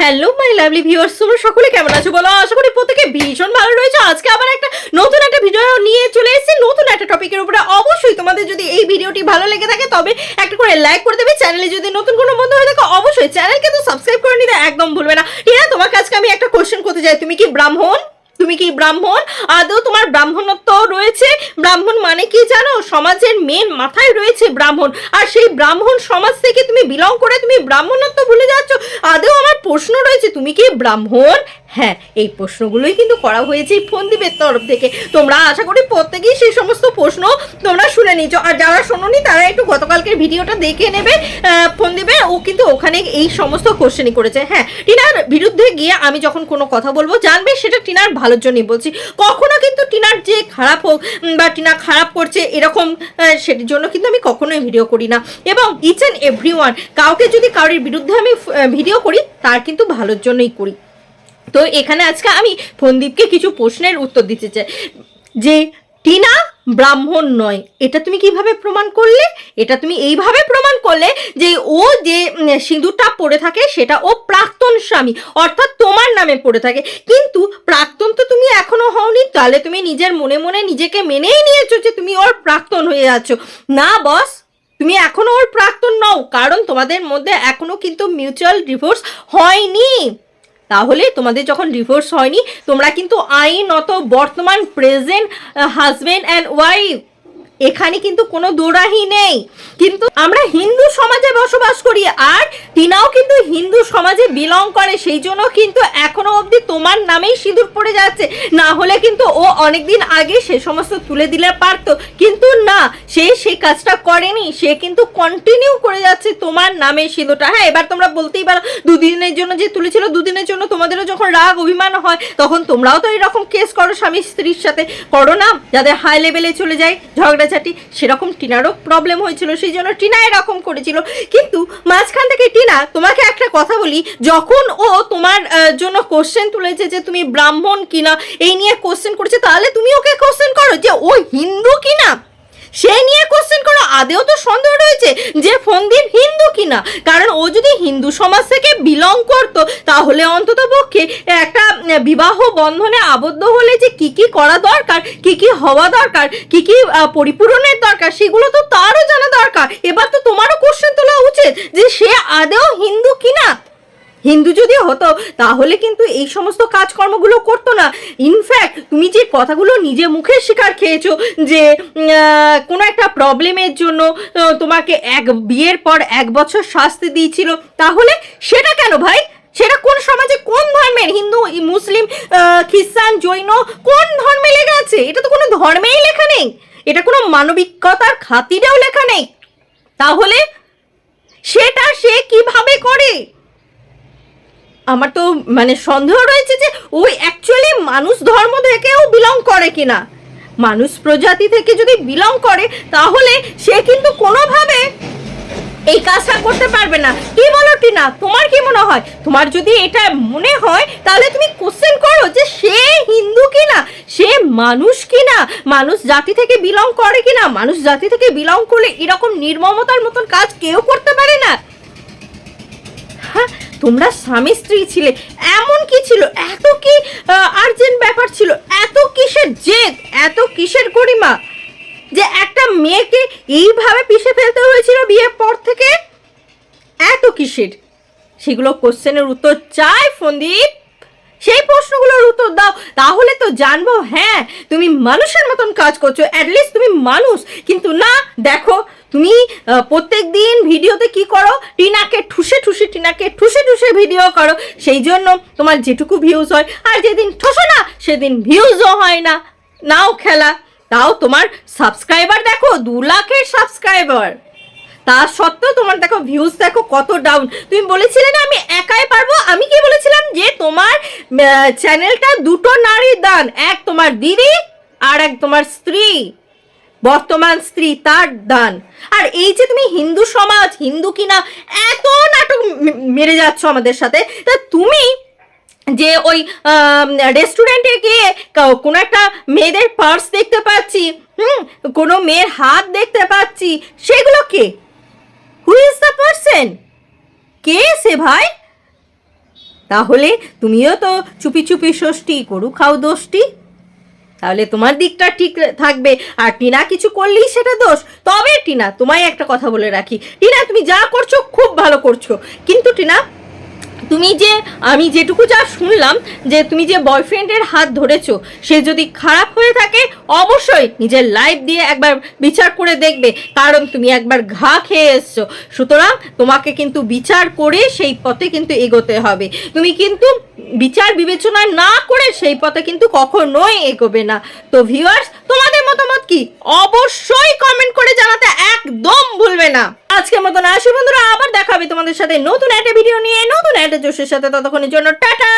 Hello my lovely viewers তোমরা সকলে কেমন আছো বলো? আশা করি প্রত্যেকে ভীষণ ভালো রয়েছে। আজকে আবার একটা নতুন একটা ভিডিও নিয়ে চলে এসেছি। নতুন একটা টপিকের উপরে। অবশ্যই তোমাদের যদি এই ভিডিওটি ভালো লেগে থাকে, তবে একটা করে লাইক করে দেবে। চ্যানেলে যদি নতুন কোনো বন্ধু হয়ে থাকে, অবশ্যই চ্যানেলকে তো সাবস্ক্রাইব করে নিতে একদম ভুলবে না। টিনা, তোমার কাছে আমি একটা কোয়েশ্চেন করতে চাই। তুমি কি ব্রাহ্মণ? তুমি কি ব্রাহ্মণ? আদৌ তোমার ব্রাহ্মণত্ব রয়েছে? ব্রাহ্মণ মানে কি জানো? সমাজের মেন মাথায় রয়েছে ব্রাহ্মণ। আর সেই ব্রাহ্মণ সমাজ থেকে তুমি বিলং করে তুমি ব্রাহ্মণত্ব ভুলে যাচ্ছ। আদৌ আমার প্রশ্ন রয়েছে, তুমি কি ব্রাহ্মণ? হ্যাঁ এই প্রশ্নগুলোই কিন্তু করা হয়েছে ফন্দীপের তরফ থেকে। তোমরা আশা করি প্রত্যেকেই সেই সমস্ত প্রশ্ন তোমরা শুনে নিচ্ছ আর যারা শোনোনি তারা একটু গতকালকের ভিডিওটা দেখে নেবে। আহ, ফন্দীপে ও কিন্তু ওখানে এই সমস্ত কোশ্চেনই করেছে। হ্যাঁ টিনার বিরুদ্ধে গিয়ে আমি যখন কোনো কথা বলব জানবে সেটা টিনার ভালোর জন্যই বলছি। কখনো কিন্তু টিনার যে খারাপ হোক বা টিনা খারাপ করছে এরকম সেটির জন্য কিন্তু আমি কখনোই ভিডিও করি না। এবং ইচ অ্যান্ড এভরি কাউকে যদি কারোর বিরুদ্ধে আমি ভিডিও করি তার কিন্তু ভালোর জন্যই করি। তো এখানে আজকে আমি ফন্দীপকে কিছু প্রশ্নের উত্তর দিতে চাই। যে, টিনা ব্রাহ্মণ নয়, এটা তুমি কীভাবে প্রমাণ করলে? এটা তুমি এইভাবে প্রমাণ করলে যে ও যে সিঁদুরটা পড়ে থাকে, সেটা ও প্রাক্তন স্বামী, অর্থাৎ তোমার নামে পড়ে থাকে। কিন্তু প্রাক্তন তো তুমি এখনও হওনি, তাহলে তুমি নিজের মনে মনে নিজেকে মেনেই নিয়েছো যে তুমি ওর প্রাক্তন হয়ে আছো। না, বস, তুমি এখনও ওর প্রাক্তন নও, কারণ তোমাদের মধ্যে এখনও কিন্তু মিউচুয়াল ডিভোর্স হয়নি। তাহলে তোমাদের যখন ডিভোর্স হয়নি তোমরা কিন্তু আইনত বর্তমান প্রেজেন্ট হাজব্যান্ড অ্যান্ড ওয়াইফ এখানে কিন্তু কোনো দোরাহি নেই। কিন্তু আমরা হিন্দু সমাজে বসবাস করি আর তিনাও কিন্তু হিন্দু সমাজে বিলং করে। সেই জন্য কিন্তু এখনও অবধি তোমার নামেই সিঁদুর পড়ে যাচ্ছে। না হলে কিন্তু ও অনেকদিন আগে সে সমস্ত তুলে দিলে পারতো। কিন্তু না, সে সেই কাজটা করেনি। সে কিন্তু কন্টিনিউ করে যাচ্ছে তোমার নামে সিঁদুরটা। হ্যাঁ এবার তোমরা বলতেই পারো, দুদিনের জন্য যে তুলেছিল, দুদিনের জন্য তোমাদেরও যখন রাগ, অভিমান হয়, তখন তোমরাও তো এরকম কেস করো স্বামী স্ত্রীর সাথে। করো না, যাদের হাই লেভেলে চলে যায় ঝগড়াঝাটি সেরকম টিনারও প্রবলেম হয়েছিল, সেই জন্য টিনা এরকম করেছিল। কিন্তু মাঝখান থেকে টিনা তোমাকে একটা কথা বলি, যখন ও তোমার জন্য কোশ্চেন তুলেছে যে তুমি ব্রাহ্মণ কিনা, এই নিয়ে কোশ্চেন করেছে, তাহলে তুমি ওকে কোশ্চেন করো যে ও হিন্দু কিনা? সে নিয়ে আদেও তো সন্দেহ রয়েছে যে ফন্দীপ হিন্দু কিনা। কারণ ও যদি হিন্দু সমাজ থেকে বিলং করতো, তাহলে অন্তত পক্ষে একটা বিবাহ বন্ধনে আবদ্ধ হলে যে কি কি করা দরকার, কি কি হওয়া দরকার, কি কি পরিপূরণের দরকার, সেগুলো তো তারও জানা দরকার। এবার তো তোমারও কোশ্চেন তোলা উচিত যে সে আদেও হিন্দু কিনা? হিন্দু যদি হতো, তাহলে কিন্তু এই সমস্ত কাজকর্মগুলো করতো না। ইনফ্যাক্ট তুমি যে কথাগুলো নিজে মুখে শিকার খেয়েছো যে কোনো একটা প্রবলেমের জন্য তোমাকে এক বিয়ের পর এক বছর শাস্তি দিয়েছিল, তাহলে সেটা কেন ভাই? সেটা কোন সমাজে কোন ধর্মের? হিন্দু, মুসলিম খ্রিস্টান, জৈন, কোন ধর্মে লেখা আছে? এটা তো কোনো ধর্মেই লেখা নেই। এটা কোনো মানবিকতার খাতিরেও লেখা নেই। তাহলে সেটা সে কীভাবে করে? আমার তো মানে সন্দেহ রয়েছে যে ওই অ্যাকচুয়ালি মানুষ ধর্ম থেকেও বিলং করে কিনা। মানুষ প্রজাতি থেকে যদি বিলং করে, তাহলে সে কিন্তু কোনোভাবে এই কাজটা করতে পারবে না। কি বলো টিনা, তোমার কি মনে হয়? তোমার যদি এটা মনে হয়, তাহলে তুমি কোশ্চেন করো যে সে হিন্দু কিনা? সে মানুষ কিনা? মানুষ জাতি থেকে বিলং করে কিনা? মানুষ জাতি থেকে বিলং করলে এরকম নির্মমতার মতন কাজ কেউ করতে পারে না। হ্যাঁ তোমরা স্বামী স্ত্রী ছিলে, এমন কি ছিল? এত কি আর্জেন্ট ব্যাপার ছিল? এত কিসের জেদ? এত কিসের গরিমা? যে একটা মেয়েকে এইভাবে পিষে ফেলতে হয়েছিল বিয়ের পর থেকে? এত কিসের? সেগুলো কোশ্চেনের উত্তর চাই, ফন্দীপ। সেই প্রশ্নগুলোর উত্তর দাও। তাহলে তো জানব হ্যাঁ তুমি মানুষের মতন কাজ করছ অ্যাটলিস্ট তুমি মানুষ। কিন্তু না, দেখো তুমি প্রত্যেক দিন ভিডিওতে কি করো? টিনাকে ঠুসে ঠুসে, টিনাকে ঠুসে ঠুসে ভিডিও করো। সেই জন্য তোমার যেটুকু ভিউজ হয়, আর যেদিন ঠোসো না, সেদিন ভিউজও হয় না। নাও খেলা। তাও তোমার সাবস্ক্রাইবার দেখো, দু লাখের সাবস্ক্রাইবার তা সত্ত্বেও তোমার দেখো ভিউজ দেখো কত ডাউন তুমি বলেছিলে না আমি একাই পারব? আমি কি বলেছিলাম যে তোমার চ্যানেলটা দুটো নারী দান, এক তোমার দিদি আর এক তোমার স্ত্রী। বর্তমান স্ত্রী তার দান। আর এই যে তুমি হিন্দু সমাজ, হিন্দু কিনা, এত নাটক মেরে যাচ্ছ আমাদের সাথে। তা তুমি যে ওই রেস্টুরেন্টে গিয়ে কোনো একটা মেয়েদের পার্স দেখতে পাচ্ছি, হুম, কোনো মেয়ের হাত দেখতে পাচ্ছি, সেগুলো কে? হু ইজ দ্য পার্সন কে সে ভাই? তাহলে তুমিও তো চুপি চুপি ষষ্ঠী করু খাও দোষটি তাহলে তোমার দিকটা ঠিক থাকবে। আর টিনা কিছু করলেই সেটা দোষ। তবে টিনা, তোমায় একটা কথা বলে রাখি। টিনা, তুমি যা করছ খুব ভালো করছ। কিন্তু টিনা, তুমি যে, আমি যেটুকু যা শুনলাম যে তুমি যে বয়ফ্রেন্ডের হাত ধরেছো, সে যদি খারাপ হয়ে থাকে, অবশ্যই নিজের লাইফ দিয়ে একবার বিচার করে দেখবে। কারণ তুমি একবার ঘা খেয়ে এসছো। সুতরাং তোমাকে কিন্তু বিচার করে সেই পথে কিন্তু এগোতে হবে। তুমি কিন্তু বিচার বিবেচনা না করে সেই পথে কিন্তু কখনোই এগোবে না। তো ভিউয়ার্স তোমাদের মতামত কি? অবশ্যই কমেন্ট করে জানাতে একদম ভুলবে না। আজকের মতন আসি বন্ধুরা, আবার দেখাবে তোমাদের সাথে নতুন একটা ভিডিও নিয়ে, নতুন একটা জোশের সাথে। ততক্ষণের জন্য টাটা!